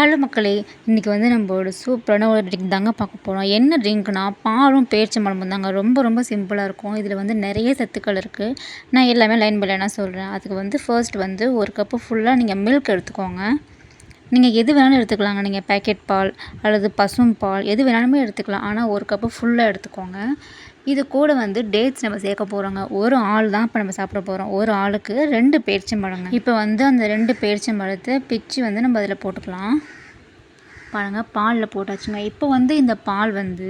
Hello மக்களே இன்றைக்கி வந்து நம்ம ஒரு சூப்பரான ஒரு ட்ரிங்க் தாங்க பார்க்க போகிறோம் என்ன ட்ரிங்க்னா பாலும் பேரிச்சம்பழமும் தாங்க. ரொம்ப ரொம்ப சிம்பிளாக இருக்கும். இதில் வந்து நிறைய சத்துக்கள் இருக்குது நான் எல்லாமே லைன் பை லைனாக சொல்கிறேன் அதுக்கு வந்து ஃபர்ஸ்ட் வந்து ஒரு கப்பு ஃபுல்லாக நீங்கள் மில்க் எடுத்துக்கோங்க. நீங்கள் எது வேணாலும் எடுத்துக்கலாங்க. நீங்கள் பேக்கெட் பால் அல்லது பசும் பால் எது வேணாலுமே எடுத்துக்கலாம். ஆனால் ஒரு கப்பு ஃபுல்லாக எடுத்துக்கோங்க. இது கூட வந்து டேட்ஸ் நம்ம சேர்க்க போகிறோங்க ஒரு ஆள் தான் இப்போ நம்ம சாப்பிட போகிறோம் ஒரு ஆளுக்கு ரெண்டு பேரிச்சம்பழங்க இப்போ வந்து அந்த ரெண்டு பேரிச்சம்பழத்தை பிச்சு வந்து நம்ம அதில் போட்டுக்கலாம். பாருங்கள் பாலில் போட்டாச்சுங்க. இப்போ வந்து இந்த பால் வந்து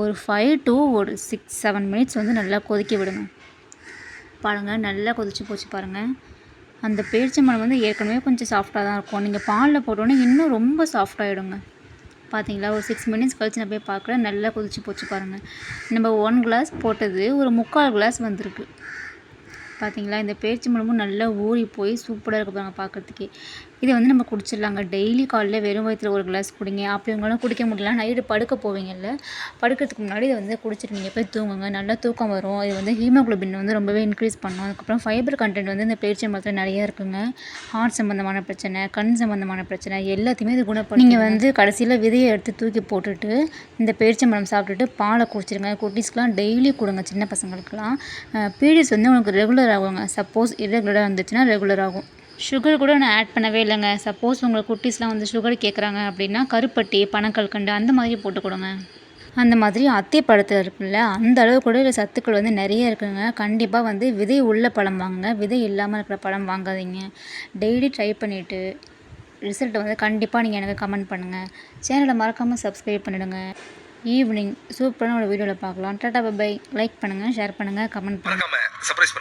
ஒரு ஃபைவ் டு ஒரு சிக்ஸ் செவன் மினிட்ஸ் வந்து நல்லா கொதிக்க விடுங்க. பாருங்கள் நல்லா கொதிச்சு போச்சு பாருங்கள் அந்த பேரிச்சம்பழம் வந்து ஏற்கனவே கொஞ்சம் சாஃப்டாக தான் இருக்கும். நீங்கள் பாலில் போட்டோன்னே இன்னும் ரொம்ப சாஃப்டாகிடுங்க பார்த்தீங்களா? ஒரு சிக்ஸ் மினிட்ஸ் கழித்து நான் போய் பார்க்குறேன். நல்லா கொதிச்சு போச்சு பாருங்கள் நம்ம ஒன் கிளாஸ் போட்டது ஒரு முக்கால் கிளாஸ் வந்திருக்கு. பார்த்தீங்களா? இந்த பேரிச்சம்பழமும் நல்லா ஊறி போய் சூப்பராக இருக்க பாருங்க பார்க்குறதுக்கே. இதை வந்து நம்ம குடிச்சிடலாங்க. டெய்லி காலைல வெறும் வயிற்றுல ஒரு கிளாஸ் குடிங்க. அப்படி உங்களால் குடிக்க முடியல நைட்டு படுக்க போவீங்கல்ல. படுக்கிறதுக்கு முன்னாடி இதை வந்து குடிச்சிட்டு நீங்கள் போய் தூங்குங்க. நல்லா தூக்கம் வரும். இது வந்து ஹீமோக்ளோபின் வந்து ரொம்பவே இன்க்ரீஸ் பண்ணும். அதுக்கப்புறம் ஃபைபர் கண்டென்ட் வந்து இந்த பேச்சை மரத்தில் நிறையா இருக்குங்க. ஹார்ட் சம்மந்தமான பிரச்சனை கண் சம்மந்தமான பிரச்சனை எல்லாத்தையுமே இது குணப்படும் நீங்கள் வந்து கடைசியில் விதையை எடுத்து தூக்கி போட்டுட்டு இந்த பேரிச்சம்பழம் சாப்பிட்டுட்டு பாலை குடிச்சிருங்க. குட்டீஸ்க்கெலாம் டெய்லி கொடுங்க. சின்ன பசங்களுக்கெல்லாம். பீரியட்ஸ் வந்து உங்களுக்கு ரெகுலர் ஆகுங்க. சப்போஸ் இரெகுலராக இருந்துச்சுன்னா ரெகுலர் ஆகும். சுகர் கூட நான் ஆட் பண்ணவே இல்லைங்க. சப்போஸ் உங்கள் குட்டீஸ்லாம் வந்து சுகர் கேட்குறாங்க அப்படின்னா கருப்பட்டி பனக்கல்கண்டு அந்த மாதிரி போட்டு கொடுங்க. அந்த மாதிரி அத்திப்பழத்தில் இருக்குல்ல அந்த அளவு கூட இல்லை சத்துக்கள் வந்து நிறைய இருக்குங்க. கண்டிப்பாக வந்து விதை உள்ள பழம் வாங்குங்க. விதை இல்லாமல் இருக்கிற பழம் வாங்காதீங்க. டெய்லி ட்ரை பண்ணிவிட்டு ரிசல்ட்டை வந்து கண்டிப்பாக நீங்கள் எனக்கு கமெண்ட் பண்ணுங்கள் சேனலை மறக்காமல் சப்ஸ்கிரைப் பண்ணிவிடுங்க ஈவினிங் சூப்பரான ஒரு வீடியோவில் பார்க்கலாம். டாட்டா பை லைக் பண்ணுங்கள் ஷேர் பண்ணுங்கள் கமெண்ட் பண்ணுங்கள் சர்ப்ரைஸ்